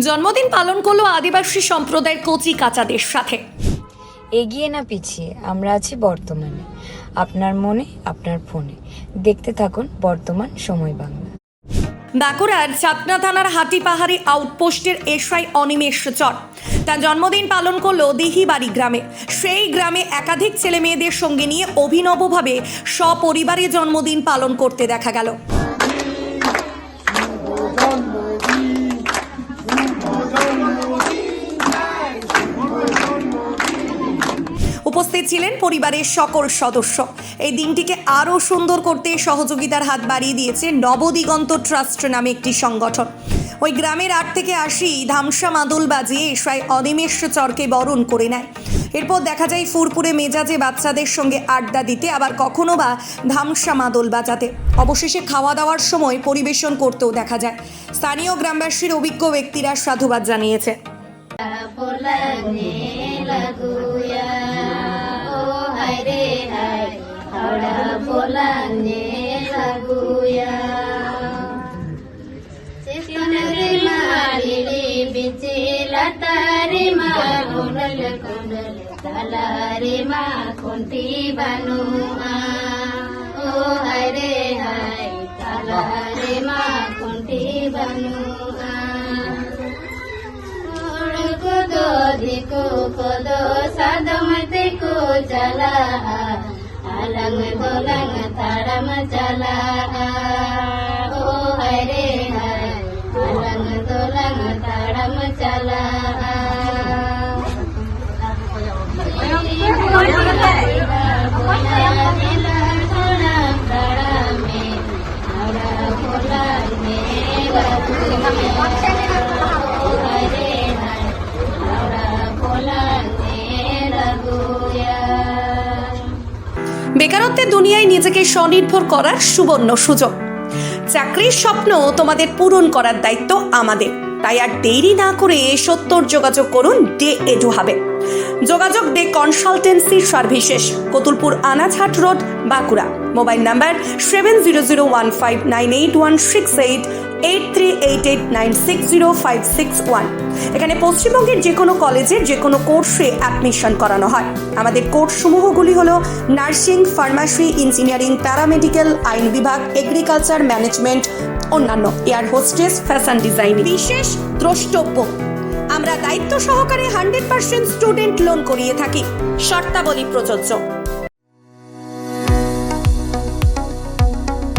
জন্মদিন পালন করল আদিবাসী সম্প্রদায়ের কচি কাচাদের সাথে। এগিয়ে না পিছিয়ে আমরা আছি বর্তমানে। আপনার মনে আপনার ফোনে। দেখতে থাকুন বর্তমান সময় বাংলা। বাঁকুড়ার চাতনা থানার হাতি পাহাড়ি আউটপোস্টের এসআই অনিমেষ চর। তার জন্মদিন পালন করল দিহিবাড়ি গ্রামে। সেই গ্রামে একাধিক ছেলে মেয়েদের সঙ্গে নিয়ে অভিনবভাবে সপরিবারে জন্মদিন পালন করতে দেখা গেল। ছিলেন পরিবারের সকল সদস্য। এই দিনটিকে আরও সুন্দর করতে সহযোগিতার হাত বাড়িয়ে দিয়েছে নবদিগন্ত ট্রাস্ট নামে একটি সংগঠন। ওই গ্রামের আট থেকে আশি ধামসা মাদল বাজিয়ে এসায় অনিমেষ চরকে বরণ করে নেয়। এরপর দেখা যায় ফুরপুরে মেজাজে বাচ্চাদের সঙ্গে আড্ডা দিতে, আবার কখনো বা ধামসা মাদল বাজাতে। অবশেষে খাওয়া দাওয়ার সময় পরিবেশন করতেও দেখা যায়। স্থানীয় গ্রামবাসীর অভিজ্ঞ ব্যক্তিরা সাধুবাদ জানিয়েছে। রে মা খুন্তি বানুয়া। ও হায় রে হায় কালা রে মা, খুন্তি বানুয়া। কুদো দিকু কুদো সাদমতে কু চালা আলং দোলং তাড়ম চালা বেকারত্বের দুনিয়ায় নিজেকে স্বনির্ভর করার সুবর্ণ সুযোগ। চাকরির স্বপ্ন তোমাদের পূরণ করার দায়িত্ব আমাদের। তাই আর দেরি না করে সত্তর যোগাযোগ করুন ডে এডু হাবে যোগাযোগ Dey consultancy services Kotulpur Anajhat road, Bankura. Mobile number seven zero zero one five nine eight one six eight eight three eight eight nine six zero five six one. এখানে পশ্চিমবঙ্গের যে কোনো কলেজের যে কোনো কোর্সে অ্যাডমিশন করানো হয়। আমাদের কোর্সসমূহগুলি হলো নার্সিং, ফার্মাসি, ইঞ্জিনিয়ারিং, প্যারামেডিক্যাল, আইন বিভাগ, এগ্রিকালচার ম্যানেজমেন্ট অন্যান্য এয়ার হোস্টেস, ফ্যাশন ডিজাইন। বিশেষ দ্রষ্টব্য, আমরা দায়িত্ব সহকারে হান্ড্রেড পার্সেন্ট স্টুডেন্ট লোন করিয়ে থাকি। শর্তাবলী প্রযোজ্য।